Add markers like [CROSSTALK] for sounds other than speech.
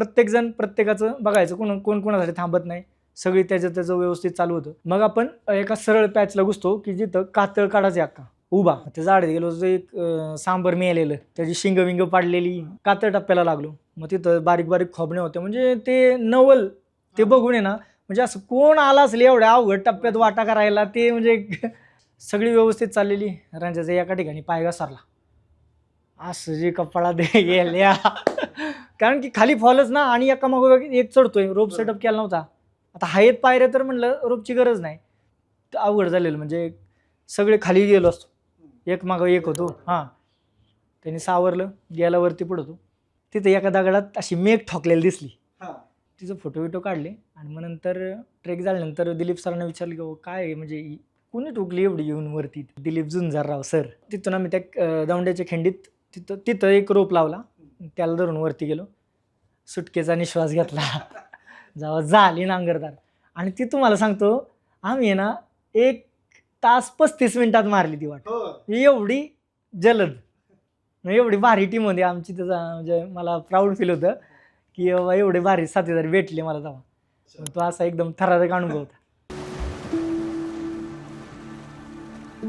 प्रत्येकजण प्रत्येकाचं बघायचं. कोण कोण कोणासाठी थांबत नाही. सगळी त्याचं त्याचं व्यवस्थित चालू होतं. मग आपण एका सरळ पॅचला घुसतो की जिथं कातळ काढायचं अक्का उभा. त्या झाड गेलो तर एक सांबर मिळालेलं त्याची शिंग विंग पाडलेली. कातळ टप्प्याला लागलो. मग तिथं बारीक बारीक खोबणे होते. म्हणजे ते नवल ते बघून आहे ना म्हणजे असं कोण आला असेल एवढ्या अवघड टप्प्यात वाटा करायला ते म्हणजे [LAUGHS] सगळी व्यवस्थित चाललेली. रांजाचा एका ठिकाणी पाय घसरला असं जे कपाळा दे [LAUGHS] गेल्या. कारण की खाली फॉलच ना आणि एका मागोमाग एक चढतोय. रोप. सेटअप केला नव्हता. आता हायत पायऱ्या तर म्हणलं रोपची गरज नाही. तर अवघड झालेलं म्हणजे सगळे खाली गेलो असतो. एक मागं एक होतो. हां. त्यांनी सावरलं गेला वरती पुढं तिथे एका दगडात अशी मेघ ठोकलेली दिसली. हा. तिचं फोटो बिटो काढले आणि मग नंतर ट्रेक झाल्यानंतर दिलीप सरांना विचारलं की "बाबा, काय म्हणजे कुणी टोकली एवढी येऊन वरती? दिलीप झुंजारराव सर तिथून आम्ही त्या दौंड्याच्या खिंडीत तिथं तिथं एक रोप लावला. त्याला धरून वरती गेलो. सुटकेचा निश्वास घेतला. जेव्हा झाली नांगरदार. आणि ती तुम्हाला सांगतो आम्ही ना एक तास पस्तीस मिनिटात मारली ती वाट. हो. एवढी जलद. एवढी भारी टीम होती. आमची त्याचा म्हणजे मला प्राऊड फील होतं की बाबा एवढे भारी साथीदार भेटले मला तेव्हा. तो असा एकदम थरारक अनुभव होता.